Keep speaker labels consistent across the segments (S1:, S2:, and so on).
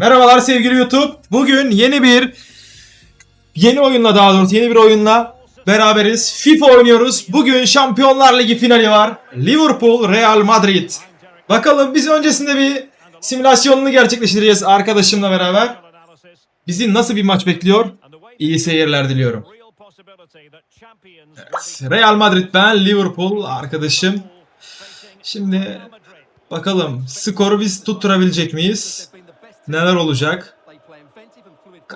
S1: Merhabalar sevgili YouTube. Bugün yeni bir yeni oyunla daha doğrusu yeni bir oyunla beraberiz. FIFA oynuyoruz. Bugün Şampiyonlar Ligi finali var. Liverpool Real Madrid. Bakalım biz öncesinde bir simülasyonunu gerçekleştireceğiz arkadaşımla beraber. Bizi nasıl bir maç bekliyor? İyi seyirler diliyorum. Evet, Real Madrid ben, Liverpool arkadaşım. Şimdi bakalım skoru biz tutturabilecek miyiz? Neler olacak?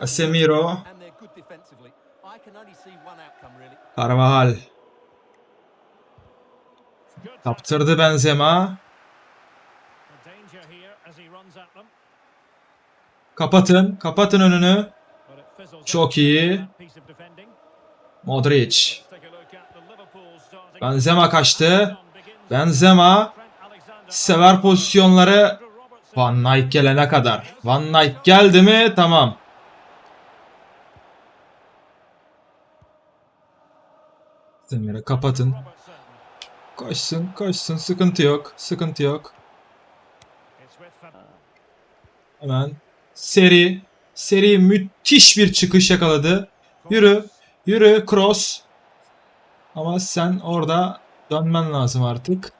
S1: Casemiro, Carvajal. Kaptırdı Benzema. Kapatın, kapatın önünü. Çok iyi. Modric. Benzema kaçtı. Benzema sever pozisyonları Van Dijk gelene kadar. Van Dijk geldi mi? Tamam. Demir'e kapatın. Koşsun, koşsun. Sıkıntı yok. Sıkıntı yok. Hemen seri. Seri müthiş bir çıkış yakaladı. Yürü. Yürü. Cross. Ama sen orada dönmen lazım artık.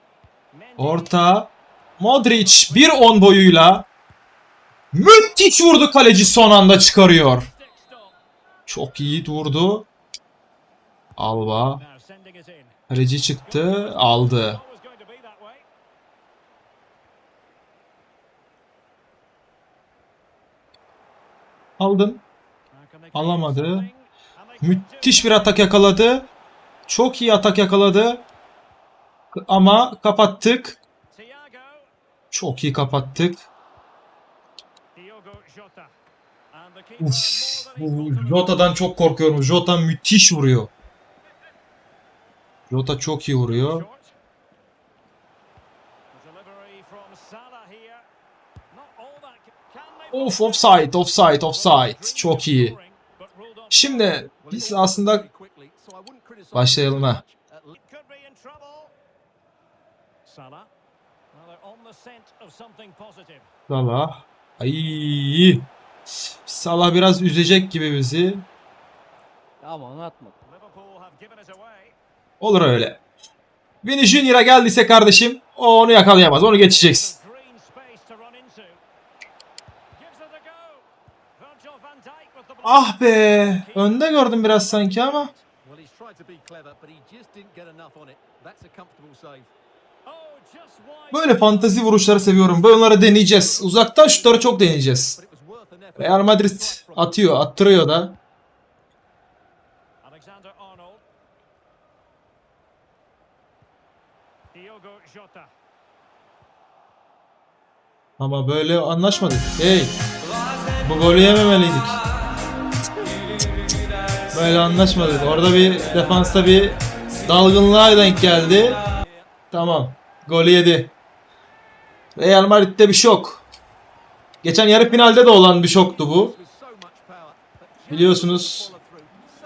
S1: Orta. Modric 1.10 boyuyla müthiş vurdu kaleci son anda çıkarıyor. Çok iyi vurdu. Alba. Kaleci çıktı. Aldı. Aldın. Alamadı. Müthiş bir atak yakaladı. Çok iyi atak yakaladı. Ama kapattık. Çok iyi kapattık. Uf, bu Jota'dan çok korkuyorum. Jota müthiş vuruyor. Jota çok iyi vuruyor. Of offside, offside, offside. Çok iyi. Şimdi biz aslında başlayalım ha. Salah. Ay. Salah biraz üzecek gibi bizi.
S2: Ama onu atma.
S1: Olur öyle. Vini Junior'a geldiyse kardeşim o onu yakalayamaz. Onu geçeceksin. Ah be. Önde gördüm biraz sanki ama. Böyle fantazi vuruşları seviyorum. Bunları deneyeceğiz. Uzaktan şutları çok deneyeceğiz. Real Madrid atıyor, attırıyor da. Ama böyle anlaşmadık. Hey. Bu golü yememeliydik. Böyle anlaşmadık. Orada bir defansta bir dalgınlığa denk geldi. Tamam. Golü yedi. Real Madrid'de bir şok. Geçen yarı finalde de olan bir şoktu bu. Biliyorsunuz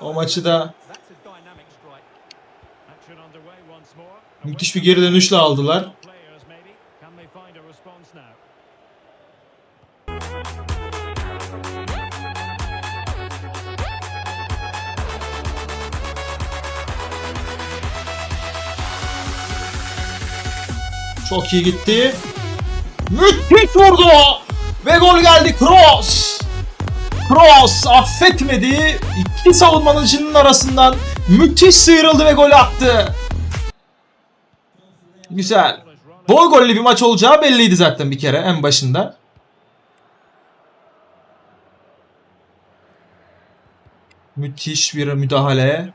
S1: o maçı da müthiş bir geri dönüşle aldılar. Çok iyi gitti. Müthiş vurdu. Ve gol geldi. Cross. Cross affetmedi. İki savunmacının arasından müthiş sıyrıldı ve gol attı. Güzel. Bol gollü bir maç olacağı belliydi zaten bir kere en başında. Müthiş bir müdahale.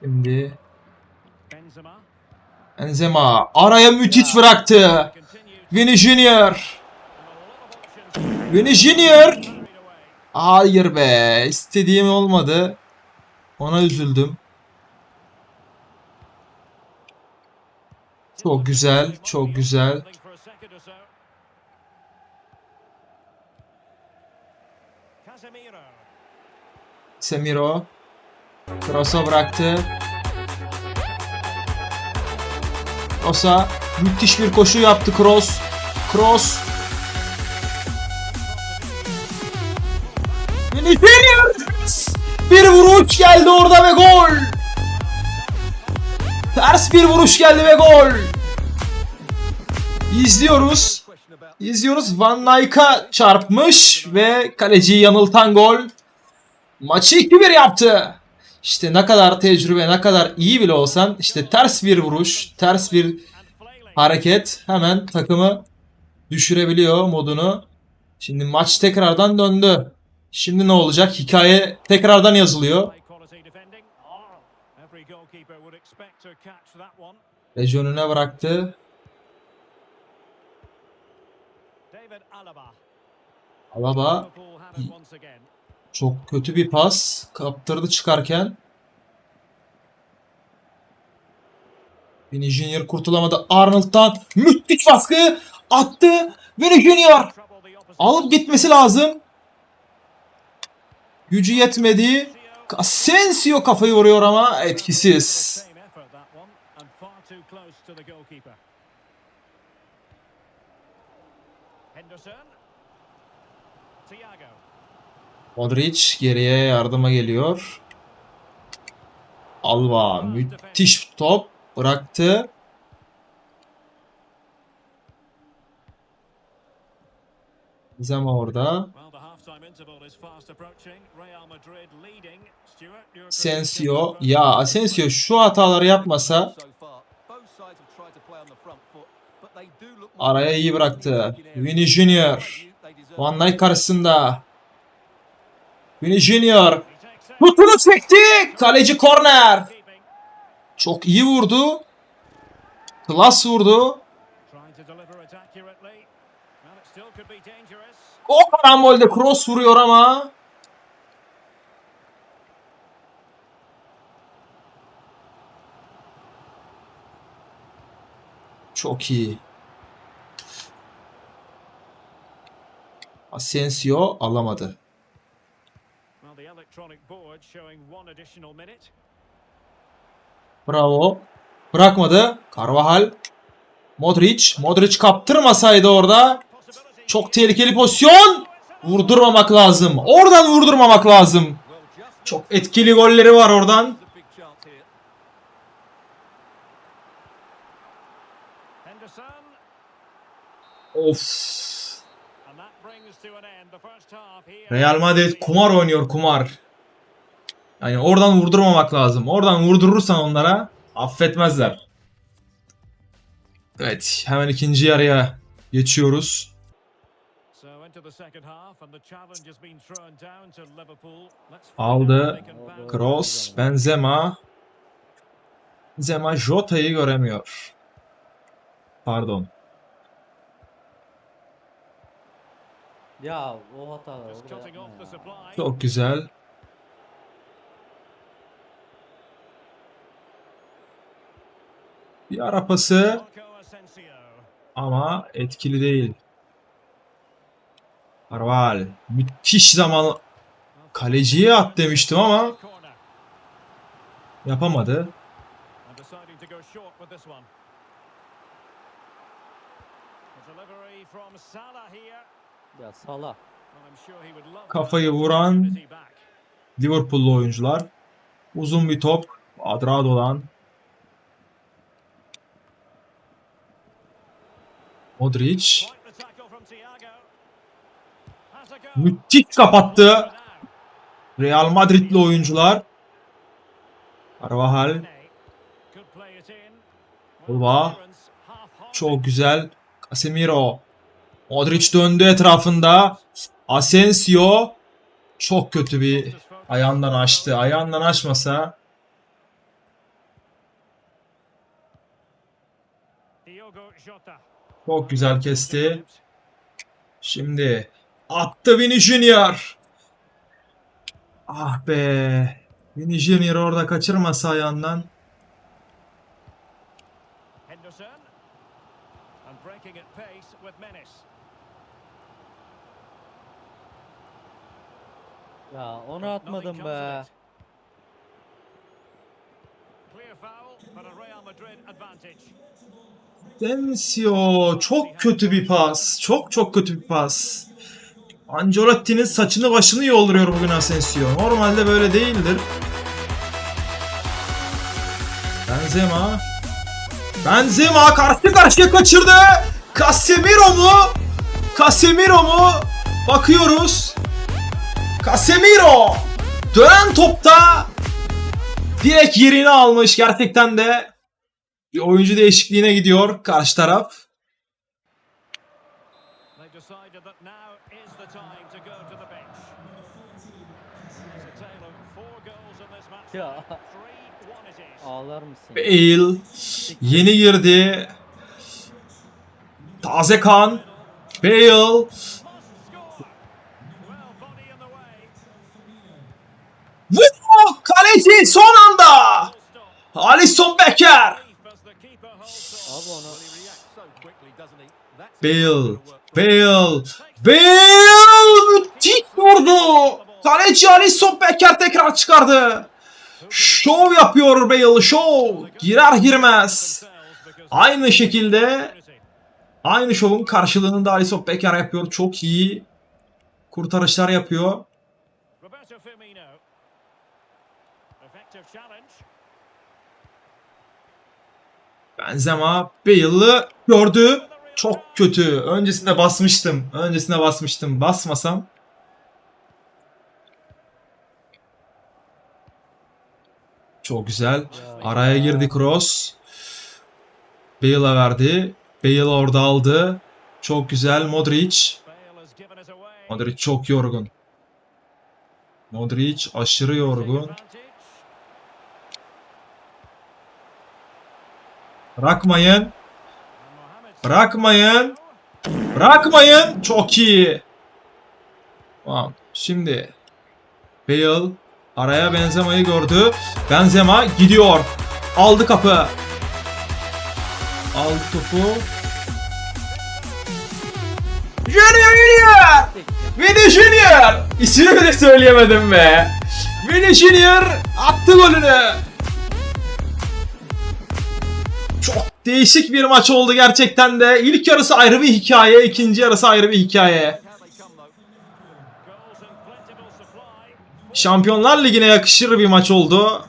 S1: Şimdi.
S3: Benzema
S1: araya müthiş bıraktı. Vini Junior. Vini Junior. Hayır be. istediğim olmadı. Ona üzüldüm. Çok güzel. Çok güzel. Semiro. Cross'a bıraktı. Cross'a müthiş bir koşu yaptı Cross. Cross. Bir vuruş geldi orada ve gol. Ters bir vuruş geldi ve gol. İzliyoruz. İzliyoruz. Van Dijk'a çarpmış ve kaleciyi yanıltan gol. Maçı 2-1 yaptı. İşte ne kadar tecrübe, ne kadar iyi bile olsan işte ters bir vuruş, ters bir hareket hemen takımı düşürebiliyor modunu. Şimdi maç tekrardan döndü. Şimdi ne olacak? Hikaye tekrardan yazılıyor. Reji önüne bıraktı.
S3: Alaba.
S1: Çok kötü bir pas. Kaptırdı çıkarken. Vini Junior kurtulamadı. Arnold'dan müthiş baskı attı. Vini Junior alıp gitmesi lazım. Gücü yetmedi. Asensio kafayı vuruyor ama etkisiz.
S3: Henderson. Thiago.
S1: Modric geriye yardıma geliyor. Alba müthiş top bıraktı. Zema orada. Asensio ya Asensio şu hataları yapmasa araya iyi bıraktı. Vini Junior. Van Dijk karşısında. Vini Junior. Tutunu çekti. Kaleci korner. Çok iyi vurdu. Klas vurdu. O karambolde cross vuruyor ama. Çok iyi. Asensio alamadı. Bravo. Bırakmadı. Carvajal. Modric. Modric kaptırmasaydı orada. Çok tehlikeli pozisyon. Vurdurmamak lazım. Oradan vurdurmamak lazım. Çok etkili golleri var oradan. Of. Real Madrid kumar oynuyor kumar. Yani oradan vurdurmamak lazım. Oradan vurdurursan onlara affetmezler. Evet hemen ikinci yarıya geçiyoruz. Aldı. Kroos, Benzema. Benzema Jota'yı göremiyor. Pardon.
S4: Ya o hatalar yapma
S3: the
S4: ya.
S1: Çok güzel. Bir ara pası ama etkili değil. Carval müthiş zaman kaleciye at demiştim ama yapamadı.
S4: Ya
S3: to
S1: Kafayı vuran. Liverpool'lu oyuncular. Uzun bir top. Adrado'dan. Modric. Müthiş kapattı. Real Madrid'li oyuncular. Carvajal. Ulva. Çok güzel. Casemiro. Modric döndü etrafında. Asensio. Çok kötü bir ayağından açtı. Ayağından açmasa çok güzel kesti. Şimdi attı Vini Junior. Ah be. Vini Junior orada kaçırmasa ayağından.
S3: Henderson.
S4: Ya onu atmadım be.
S1: Asensio çok kötü bir pas. Çok çok kötü bir pas. Ancelotti'nin saçını başını yolduruyor bugün Asensio. Normalde böyle değildir. Benzema. Benzema karşı karşıya kaçırdı. Casemiro mu? Casemiro mu? Bakıyoruz. Casemiro. Dönen topta direkt yerini almış. Gerçekten de bir oyuncu değişikliğine gidiyor karşı taraf.
S3: They've decided that now is the time to go to the bench. It's a tale of four goals in this match.
S4: Ya
S3: 3-1 it is.
S4: ağlar mısın?
S1: Bale yeni girdi. Taze kan. Bale
S2: doesn't he? That's
S1: Bale. Bale. Bale müthiş vurdu. Kaleci Alisson Becker tekrar çıkardı. Şov yapıyor Bale. Şov. Girer girmez. Aynı şekilde aynı şovun karşılığını da Alisson Becker yapıyor. Çok iyi kurtarışlar yapıyor. Benzema Bale'ı gördü. Çok kötü. Öncesinde basmıştım. Öncesinde basmıştım. Basmasam. Çok güzel. Araya girdi cross. Bale'a verdi. Bale orada aldı. Çok güzel. Modric. Modric çok yorgun. Modric aşırı yorgun. Bırakmayın. Bırakmayın. Bırakmayın. Çok iyi. Tamam. Şimdi Bale araya Benzema'yı gördü. Benzema gidiyor. Aldı kapı. Aldı topu. Junior Junior! Vini Junior! İsmini bile söyleyemedim be. Vini Junior attı golünü. Değişik bir maç oldu gerçekten de. İlk yarısı ayrı bir hikaye, ikinci yarısı ayrı bir hikaye. Şampiyonlar Ligi'ne yakışır bir maç oldu.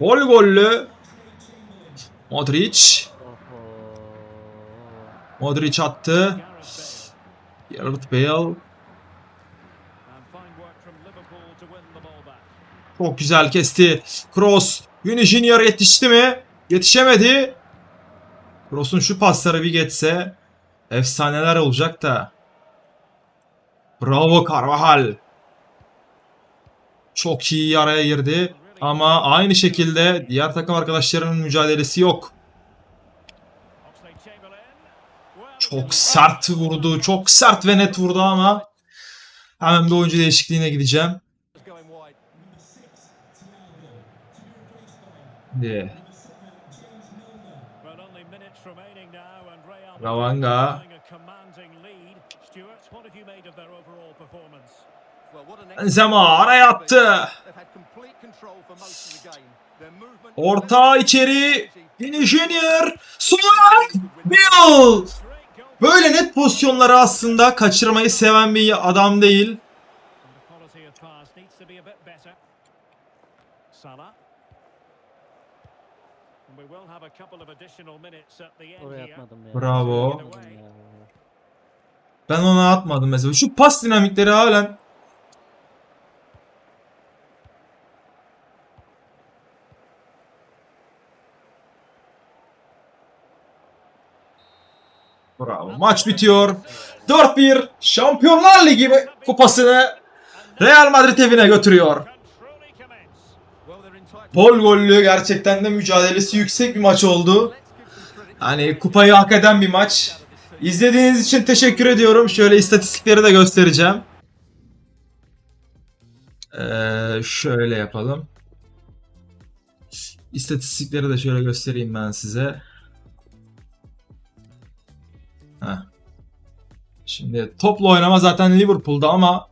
S1: Gol gollü. Modric. Modric attı.
S3: Gareth Bale.
S1: Çok güzel kesti. Cross. Vini Junior yetişti mi? Yetişemedi. Cross'un şu pasları bir geçse efsaneler olacak da. Bravo Carvajal. Çok iyi araya girdi. Ama aynı şekilde diğer takım arkadaşlarının mücadelesi yok. Çok sert vurdu. Çok sert ve net vurdu ama hemen bir oyuncu değişikliğine gideceğim.
S2: It's the game. Their movement
S1: Orta içeri. Vini Junior. Suarez.
S3: Goal.
S1: Böyle net pozisyonları aslında kaçırmayı seven bir adam değil.
S3: And
S4: Oraya
S3: here.
S4: atmadım ya.
S1: Bravo. Ben ona atmadım mesela. Şu pas dinamikleri halen Bravo. Maç bitiyor. 4-1 Şampiyonlar Ligi kupasını Real Madrid evine götürüyor. Bol gollü gerçekten de mücadelesi yüksek bir maç oldu. Hani kupayı hak eden bir maç. İzlediğiniz için teşekkür ediyorum. Şöyle istatistikleri de göstereceğim. Ee, şöyle yapalım. İstatistikleri de şöyle göstereyim ben size. Heh. Şimdi toplu oynama zaten Liverpool'da ama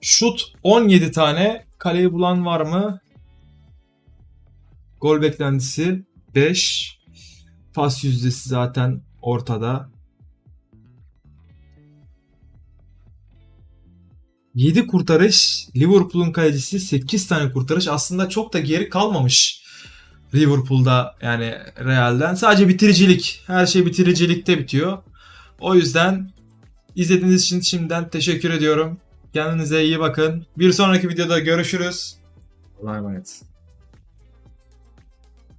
S1: şut 17 tane. Kaleyi bulan var mı? Gol beklentisi 5. Pas yüzdesi zaten ortada. 7 kurtarış. Liverpool'un kalecisi 8 tane kurtarış. Aslında çok da geri kalmamış. Liverpool'da yani Real'den. Sadece bitiricilik. Her şey bitiricilikte bitiyor. O yüzden izlediğiniz için şimdiden teşekkür ediyorum. Kendinize iyi bakın. Bir sonraki videoda görüşürüz. Allah'a emanet.